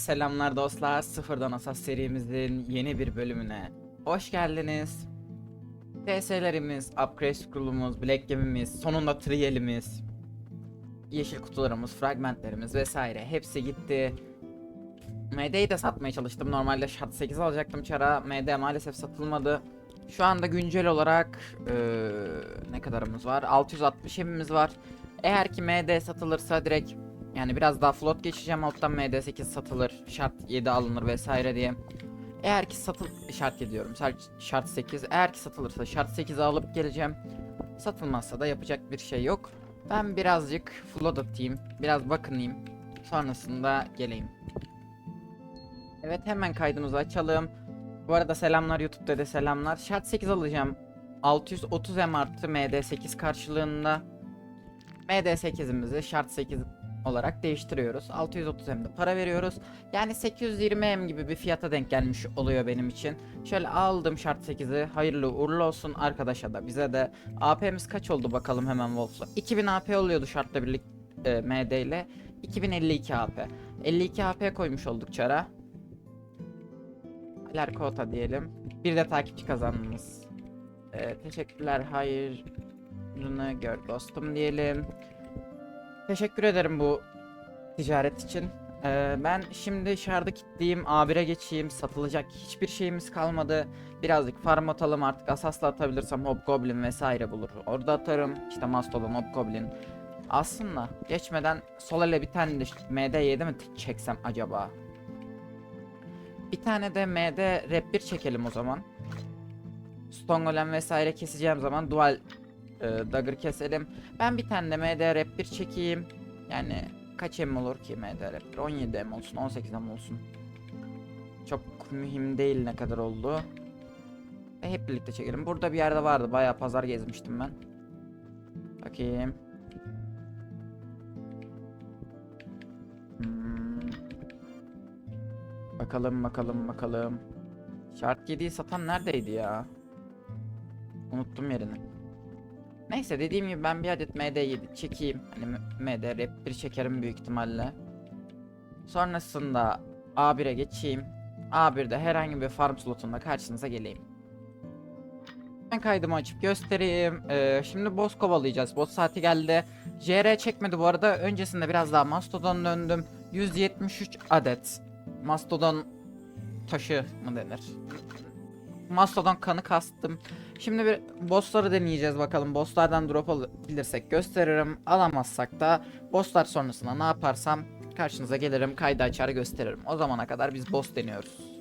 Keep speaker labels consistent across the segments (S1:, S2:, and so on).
S1: selamlar dostlar. Sıfırdan Asas serimizin yeni bir bölümüne hoş geldiniz. TS'lerimiz, Upgrade Scroll'umuz, Black Gem'imiz, sonunda Trial'imiz, yeşil kutularımız, fragmentlerimiz vesaire hepsi gitti. MD'yi de satmaya çalıştım. Normalde Shot 8 alacaktım çara. MD maalesef satılmadı. Şu anda güncel olarak eee, ne kadarımız var? 660 hemimiz var. Eğer ki MD satılırsa direkt yani biraz daha float geçeceğim alttan MD8 satılır, şart 7 alınır vesaire diye. Eğer ki satıl şart 7 diyorum. şart- Şart 8. Eğer ki satılırsa şart 8'i alıp geleceğim. Satılmazsa da yapacak bir şey yok. Ben birazcık float atayım, biraz bakınayım. Sonrasında geleyim. Evet hemen kaydımızı açalım. Bu arada selamlar YouTube'da da selamlar. Şart 8 alacağım. 630 M artı MD8 karşılığında. MD8'imizi şart 8 olarak değiştiriyoruz. 630 hem de para veriyoruz. Yani 820 M gibi bir fiyata denk gelmiş oluyor benim için. Şöyle aldım şart 8'i. Hayırlı uğurlu olsun arkadaşa da bize de. AP'miz kaç oldu bakalım hemen Wolf'la. 2000 AP oluyordu şartla birlik e, MD ile. 2052 AP. 52 AP koymuş olduk çara. Alerkota diyelim. Bir de takipçi kazandınız. E, teşekkürler hayrını gör dostum diyelim. Teşekkür ederim bu ticaret için. Ee, ben şimdi şardı kitleyeyim, A1'e geçeyim. Satılacak hiçbir şeyimiz kalmadı. Birazcık farm atalım artık. Asasla atabilirsem Hobgoblin vesaire bulur. Orada atarım. İşte Mastodon, Hobgoblin. Aslında geçmeden sol ele bir tane de MD7 mi çeksem acaba? Bir tane de MD Rap 1 çekelim o zaman. Stone Golem vesaire keseceğim zaman dual e, dagger keselim. Ben bir tane de MD Rap 1 çekeyim. Yani kaç M olur ki MD Rap 1? 17 M olsun, 18 M olsun. Çok mühim değil ne kadar oldu. Ve hep birlikte çekelim. Burada bir yerde vardı. Bayağı pazar gezmiştim ben. Bakayım. Hmm. Bakalım bakalım bakalım. Şart 7'yi satan neredeydi ya? Unuttum yerini. Neyse dediğim gibi ben bir adet MD7 çekeyim. Hani MD rap 1 çekerim büyük ihtimalle. Sonrasında A1'e geçeyim. A1'de herhangi bir farm slotunda karşınıza geleyim. Ben kaydımı açıp göstereyim. Ee, şimdi boss kovalayacağız. Boss saati geldi. JR çekmedi bu arada. Öncesinde biraz daha Mastodon döndüm. 173 adet. Mastodon taşı mı denir? Mastodon kanı kastım. Şimdi bir bossları deneyeceğiz bakalım. Bosslardan drop alabilirsek gösteririm. Alamazsak da bosslar sonrasında ne yaparsam karşınıza gelirim. Kaydı açar gösteririm. O zamana kadar biz boss deniyoruz.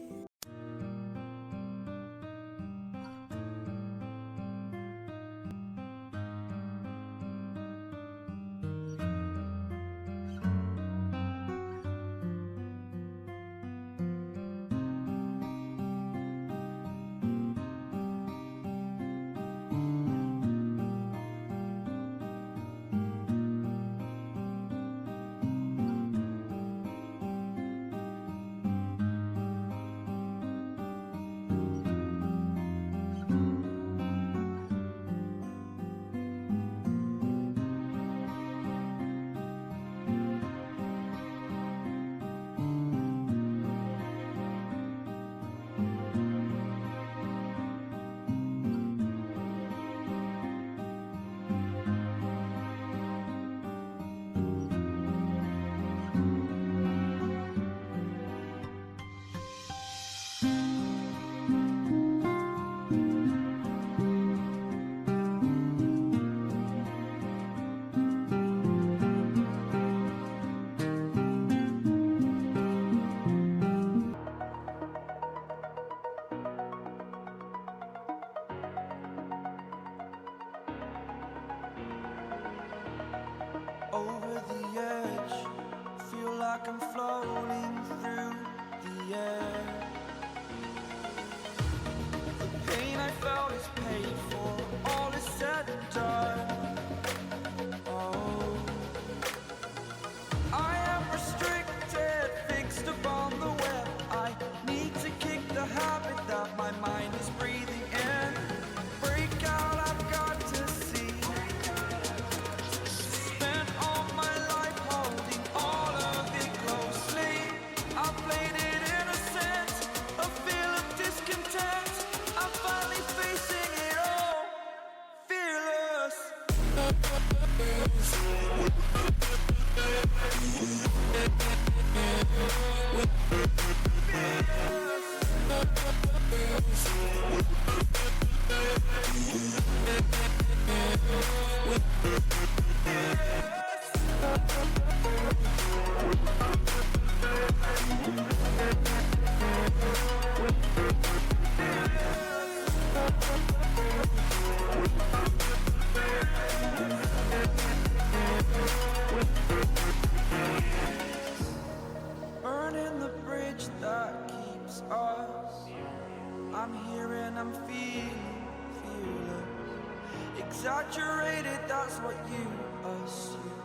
S2: Exaggerated, that's what you assume.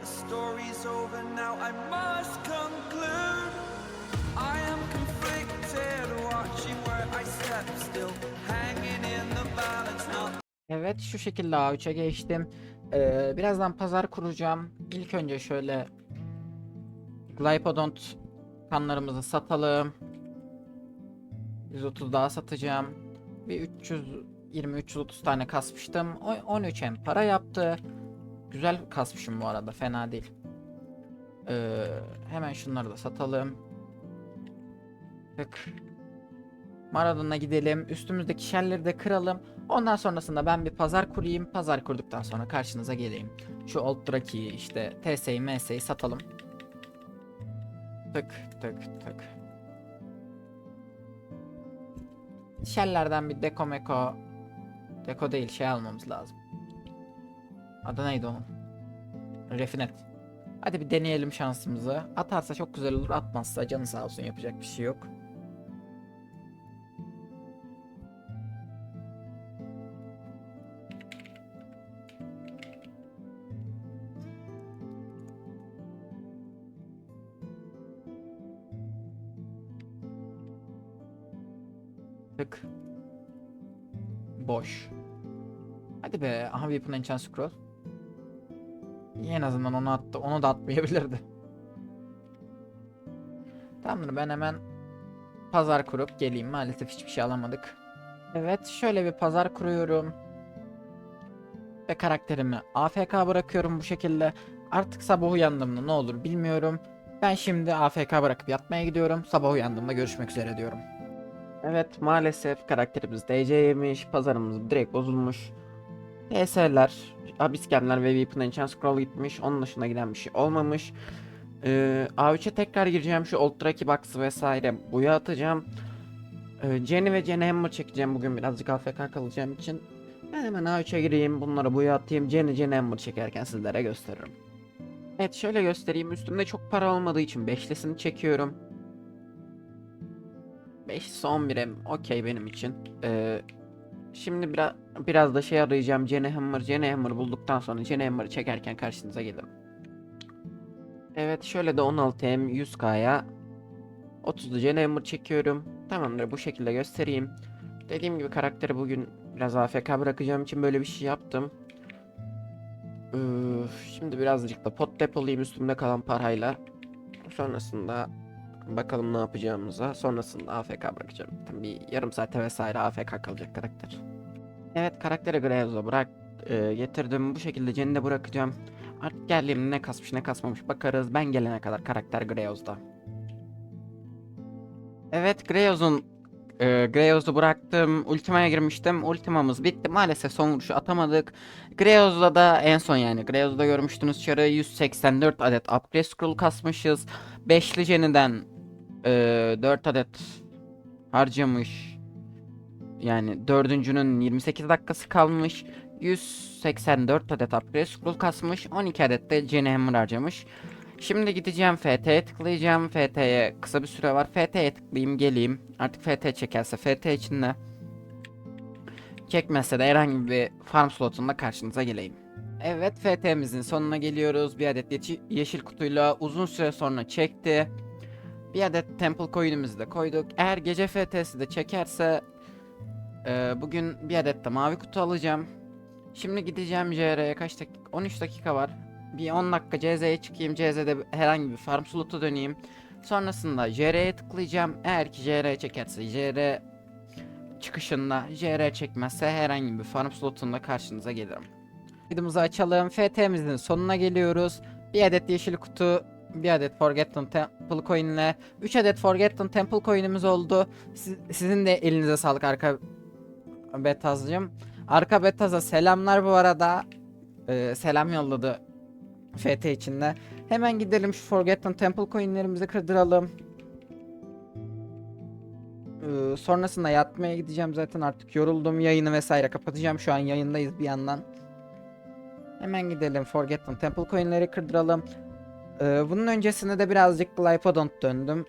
S2: The story's over now, I must conclude. I am conflicted, watching where I step still, hanging in the balance now.
S1: Evet şu şekilde A3'e geçtim. Ee, birazdan pazar kuracağım. İlk önce şöyle Glypodont kanlarımızı satalım. 130 daha satacağım. Bir 320-330 tane kasmıştım. O 13 hem para yaptı. Güzel kasmışım bu arada fena değil. Ee, hemen şunları da satalım. Tık. Maradon'a gidelim. Üstümüzdeki şelleri de kıralım. Ondan sonrasında ben bir pazar kurayım. Pazar kurduktan sonra karşınıza geleyim. Şu Old Draki'yi işte TS'yi MS'yi satalım. Tık tık tık. Shell'lerden bir deko meko Deko değil şey almamız lazım. Adı neydi onun? Refinet. Hadi bir deneyelim şansımızı. Atarsa çok güzel olur. Atmazsa canı sağ olsun yapacak bir şey yok. Tık. Boş. Hadi be. Aha Weapon Enchant Scroll. En azından onu attı. Onu da atmayabilirdi. Tamamdır ben hemen pazar kurup geleyim. Maalesef hiçbir şey alamadık. Evet şöyle bir pazar kuruyorum. Ve karakterimi AFK bırakıyorum bu şekilde. Artık sabah uyandığımda ne olur bilmiyorum. Ben şimdi AFK bırakıp yatmaya gidiyorum. Sabah uyandığımda görüşmek üzere diyorum. Evet maalesef karakterimiz DC yemiş. Pazarımız direkt bozulmuş. TS'ler, Abiskemler ve Weapon Enchant Scroll gitmiş. Onun dışında giden bir şey olmamış. Ee, A3'e tekrar gireceğim. Şu Old Draki Box vesaire buya atacağım. Ee, Jenny ve Jenny Hammer çekeceğim bugün birazcık AFK kalacağım için. Ben hemen A3'e gireyim. Bunları buya atayım. Jenny Jenny Hammer çekerken sizlere gösteririm. Evet şöyle göstereyim. Üstümde çok para olmadığı için beşlisini çekiyorum. 5 11'e okey benim için. Ee, şimdi biraz biraz da şey arayacağım. Jenny Hammer, Jenny Hammer bulduktan sonra Jenny Hammer'ı çekerken karşınıza gelirim. Evet şöyle de 16M 100K'ya 30'lu Jenny Hammer çekiyorum. Tamamdır bu şekilde göstereyim. Dediğim gibi karakteri bugün biraz AFK bırakacağım için böyle bir şey yaptım. Ee, şimdi birazcık da pot depolayayım üstümde kalan parayla. Sonrasında Bakalım ne yapacağımıza. Sonrasında AFK bırakacağım. Tam bir yarım saate vesaire AFK kalacak karakter. Evet karakteri Gravez'a bırak e, getirdim. Bu şekilde Jen'i bırakacağım. Artık geldiğimde ne kasmış ne kasmamış bakarız. Ben gelene kadar karakter Gravez'da. Evet Gravez'un e, Gravez'u bıraktım. Ultima'ya girmiştim. Ultima'mız bitti. Maalesef son vuruşu atamadık. Gravez'da da en son yani. Gravez'da görmüştünüz çarı 184 adet upgrade scroll kasmışız. Beşli Jenny'den e, 4 adet harcamış. Yani dördüncünün 28 dakikası kalmış. 184 adet upgrade scroll kasmış. 12 adet de Jenny Hammer harcamış. Şimdi gideceğim FT'ye tıklayacağım. FT'ye kısa bir süre var. FT'ye tıklayayım geleyim. Artık FT çekerse FT içinde. Çekmezse de herhangi bir farm slotunda karşınıza geleyim. Evet FT'mizin sonuna geliyoruz. Bir adet yeşil kutuyla uzun süre sonra çekti. Bir adet temple coin'imizi de koyduk. Eğer gece FT'si de çekerse e, bugün bir adet de mavi kutu alacağım. Şimdi gideceğim JR'ye kaç dakika? 13 dakika var. Bir 10 dakika CZ'ye çıkayım. CZ'de herhangi bir farm slot'a döneyim. Sonrasında JR'ye tıklayacağım. Eğer ki JR çekerse JR çıkışında JR çekmezse herhangi bir farm slotunda karşınıza gelirim. Videomuzu açalım. FT'mizin sonuna geliyoruz. Bir adet yeşil kutu bir adet Forgotten Temple coin ile 3 adet Forgotten Temple coin'imiz oldu. Siz- sizin de elinize sağlık arka Betaz'cığım. Arka Betaz'a selamlar bu arada. Ee, selam yolladı FT içinde. Hemen gidelim şu Forgotten Temple coin'lerimizi kırdıralım. Ee, sonrasında yatmaya gideceğim zaten artık yoruldum. Yayını vesaire kapatacağım. Şu an yayındayız bir yandan. Hemen gidelim Forgotten Temple coin'leri kırdıralım. Ee, bunun öncesinde de birazcık Glypodont döndüm.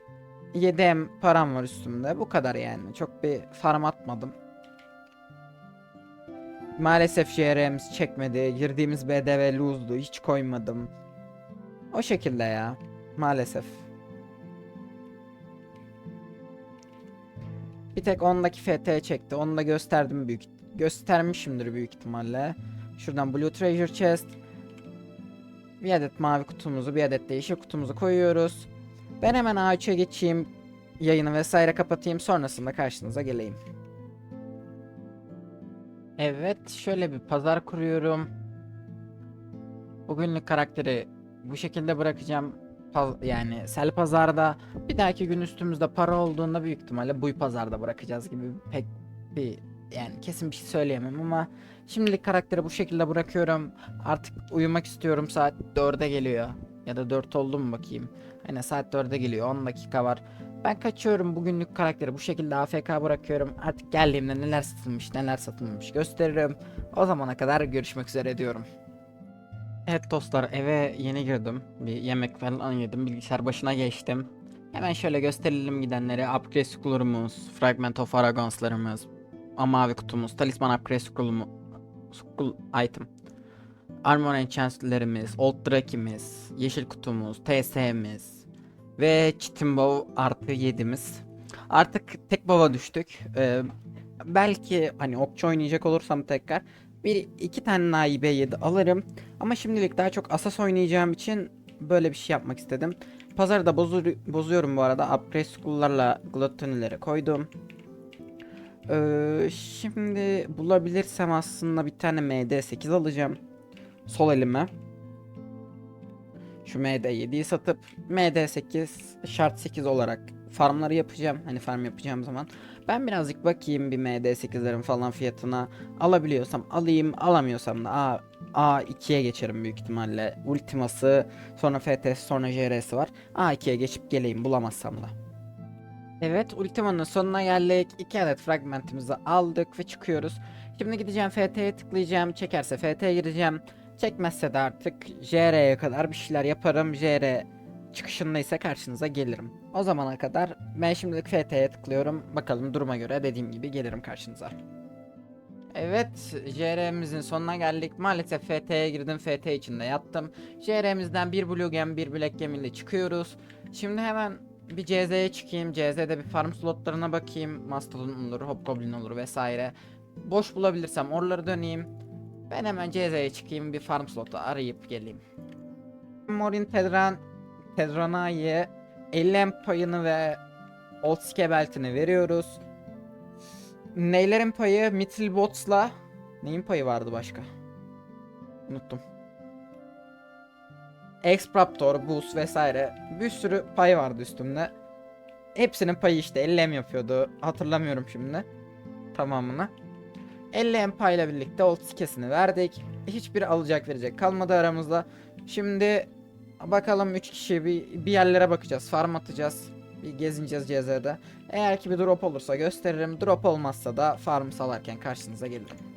S1: 7M param var üstümde. Bu kadar yani. Çok bir farm atmadım. Maalesef JR'miz çekmedi. Girdiğimiz BDV lose'du. Hiç koymadım. O şekilde ya. Maalesef. Bir tek ondaki FT çekti. Onu da gösterdim büyük. Göstermişimdir büyük ihtimalle. Şuradan Blue Treasure Chest. Bir adet mavi kutumuzu, bir adet de yeşil kutumuzu koyuyoruz. Ben hemen A3'e geçeyim. Yayını vesaire kapatayım. Sonrasında karşınıza geleyim. Evet, şöyle bir pazar kuruyorum. Bugünlük karakteri bu şekilde bırakacağım. Paz- yani sel pazarda bir dahaki gün üstümüzde para olduğunda büyük ihtimalle buy pazarda bırakacağız gibi pek bir yani kesin bir şey söyleyemem ama şimdilik karakteri bu şekilde bırakıyorum. Artık uyumak istiyorum saat 4'e geliyor. Ya da 4 oldu mu bakayım. Aynen saat 4'e geliyor 10 dakika var. Ben kaçıyorum bugünlük karakteri bu şekilde AFK bırakıyorum. Artık geldiğimde neler satılmış neler satılmamış gösteririm. O zamana kadar görüşmek üzere diyorum. Evet dostlar eve yeni girdim. Bir yemek falan yedim. Bilgisayar başına geçtim. Hemen şöyle gösterelim gidenleri. Upgrade Scroll'umuz, Fragment of Aragons'larımız, Mavi kutumuz, Talisman Upgrade Scroll'umu, Scroll Item. Armor Enchant'lerimiz, Old Drake'imiz, Yeşil kutumuz, TS'miz ve Chitin Bow artı 7'miz. Artık tek baba düştük. Ee, belki hani okçu oynayacak olursam tekrar bir iki tane naibe 7 alırım. Ama şimdilik daha çok asas oynayacağım için böyle bir şey yapmak istedim. Pazarı da bozur- bozuyorum bu arada. Upgrade School'larla Gluttony'leri koydum. Ee, şimdi bulabilirsem aslında bir tane MD8 alacağım. Sol elime. Şu MD7'yi satıp MD8 şart 8 olarak farmları yapacağım. Hani farm yapacağım zaman. Ben birazcık bakayım bir MD8'lerin falan fiyatına. Alabiliyorsam alayım. Alamıyorsam da A, A2'ye geçerim büyük ihtimalle. Ultiması, sonra FTS, sonra JR'si var. A2'ye geçip geleyim bulamazsam da. Evet, Ultima'nın sonuna geldik. 2 adet fragmentimizi aldık ve çıkıyoruz. Şimdi gideceğim FT'ye tıklayacağım. Çekerse FT'ye gireceğim. Çekmezse de artık JR'ye kadar bir şeyler yaparım. JR çıkışında ise karşınıza gelirim. O zamana kadar ben şimdilik FT'ye tıklıyorum. Bakalım duruma göre dediğim gibi gelirim karşınıza. Evet, JR'mizin sonuna geldik. Maalesef FT'ye girdim. FT içinde yattım. JR'mizden bir Blue Gem, bir Black Gem ile çıkıyoruz. Şimdi hemen bir CZ'ye çıkayım. CZ'de bir farm slotlarına bakayım. Mastodon olur, Hobgoblin olur vesaire. Boş bulabilirsem oraları döneyim. Ben hemen CZ'ye çıkayım. Bir farm slotu arayıp geleyim. Morin Tedran Tedrana'ya 50 em payını ve Old Skebelt'ini veriyoruz. Neylerin payı Mithril Bots'la neyin payı vardı başka? Unuttum. Expraptor, Boost vesaire bir sürü pay vardı üstümde. Hepsinin payı işte 50 em yapıyordu. Hatırlamıyorum şimdi tamamını. 50 em payla birlikte Old Skes'ini verdik. Hiçbir alacak verecek kalmadı aramızda. Şimdi bakalım 3 kişi bir, bir yerlere bakacağız. Farm atacağız. Bir gezineceğiz CZ'de. Eğer ki bir drop olursa gösteririm. Drop olmazsa da farm salarken karşınıza gelirim.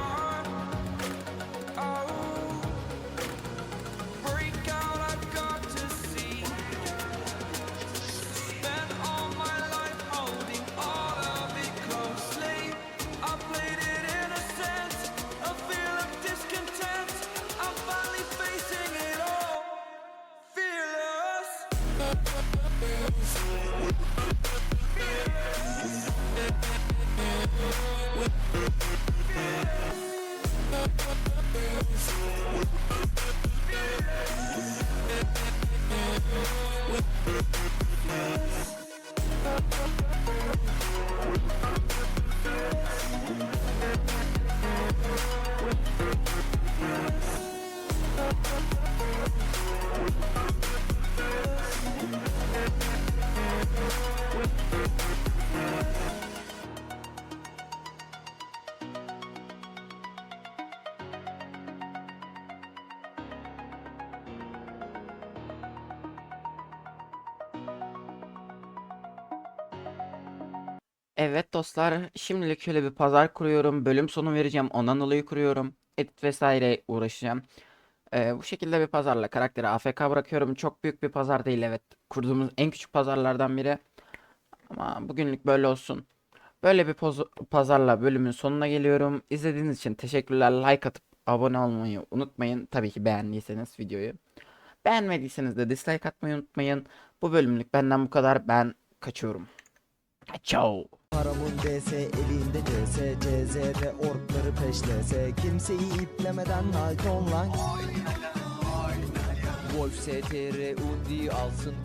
S1: Evet dostlar, şimdilik şöyle bir pazar kuruyorum. Bölüm sonu vereceğim. Ondan dolayı kuruyorum. Edit vesaire uğraşacağım. Ee, bu şekilde bir pazarla karakteri AFK bırakıyorum. Çok büyük bir pazar değil evet. Kurduğumuz en küçük pazarlardan biri. Ama bugünlük böyle olsun. Böyle bir pazarla bölümün sonuna geliyorum. İzlediğiniz için teşekkürler. Like atıp abone olmayı unutmayın. Tabii ki beğendiyseniz videoyu. Beğenmediyseniz de dislike atmayı unutmayın. Bu bölümlük benden bu kadar. Ben kaçıyorum. Ciao.
S3: Paramın DS elinde CS CZ ve orkları peşlese. Kimseyi iplemeden Night Online.
S4: Wolf STR Uzi alsın